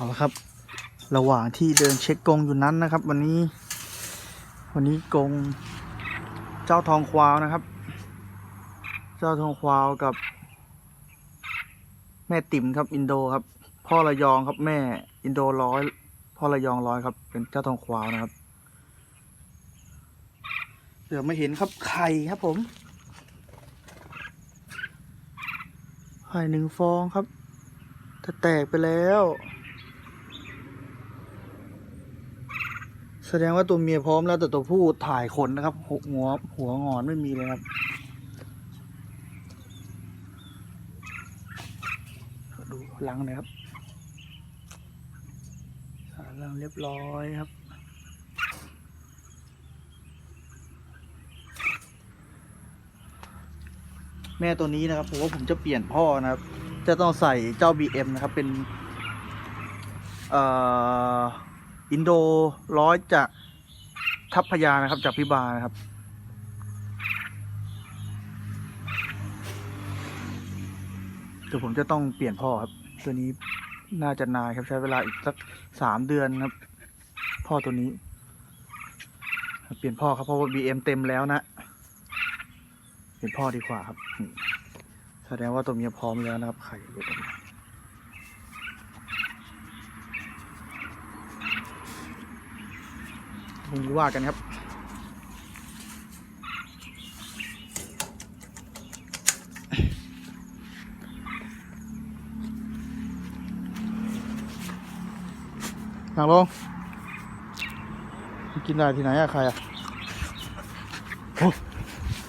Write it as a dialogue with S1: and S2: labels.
S1: เอาละครับ ระหว่างที่เดินเช็คกรงอยู่นั้นนะครับ วันนี้ วันนี้กรงเจ้าทองควาวนะครับ เจ้าทองควาวกับ แม่ติ๋มครับ อินโดครับ พ่อระยองครับแม่อินโดร้อย พ่อระยองร้อยครับ เป็นเจ้าทองควาวนะครับเดี๋ยวมาเห็นครับไข่ครับผมไข่หนึ่งฟองครับ จะแตกไปแล้ว แสดงว่าตัวเมียพร้อมแล้วแต่ตัวผู้ถ่ายขนนะครับ หัวหัวหัวงอนไม่มีเลยครับ ดูลังหนะครับสารลังเรียบร้อยครับ แม่ตัวนี้นะครับผมว่าผมจะเปลี่ยนพ่อนะครับ จะต้องใส่เจ้า BM นะครับเป็น เอ่อ อินโดร้อยจากทัพพยานะครับ จากพิบาลนะครับ เดี๋ยวผมจะต้องเปลี่ยนพ่อครับ ตัวนี้น่าจะนานครับใช้เวลาอีกสักสามเดือนครับ พ่อตัวนี้ เปลี่ยนพ่อครับเพราะว่า BM เต็มแล้วนะ เปลี่ยนพ่อดีกว่าครับ แสดงว่าตัวเมียพร้อมแล้วนะครับไข่เดี๋ยวผม พรุ่งนี้ว่ากันครับนั่งลงกินได้ที่ไหนอะใครอะโอ้